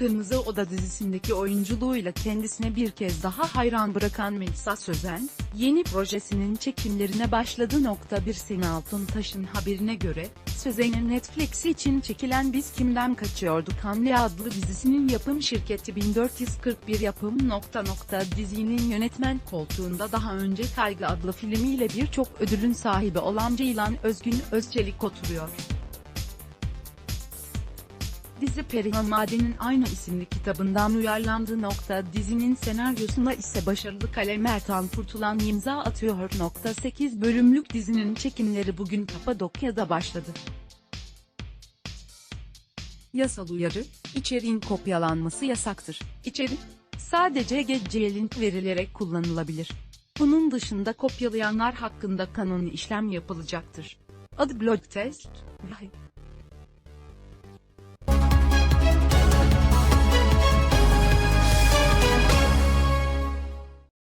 Kırmızı Oda dizisindeki oyunculuğuyla kendisine bir kez daha hayran bırakan Melisa Sözen, yeni projesinin çekimlerine başladı. Nokta bir Sena Altuntaş'ın haberine göre, Sözen'in Netflix için çekilen Biz Kimden Kaçıyorduk Hamle adlı dizisinin yapım şirketi 1441 yapım nokta nokta dizinin yönetmen koltuğunda daha önce Kaygı adlı filmiyle birçok ödülün sahibi olan Ceylan Özgün Özçelik oturuyor. Dizi Perihan Maden'in aynı isimli kitabından uyarlandığı nokta dizinin senaryosuna ise başarılı kalem Ertan Kurtulan imza atıyor. Nokta 8 bölümlük dizinin çekimleri bugün Kapadokya'da başladı. Yasal uyarı, içeriğin kopyalanması yasaktır. İçerik, sadece gece link verilerek kullanılabilir. Bunun dışında kopyalayanlar hakkında kanuni işlem yapılacaktır. Adı Blog Test, Vay.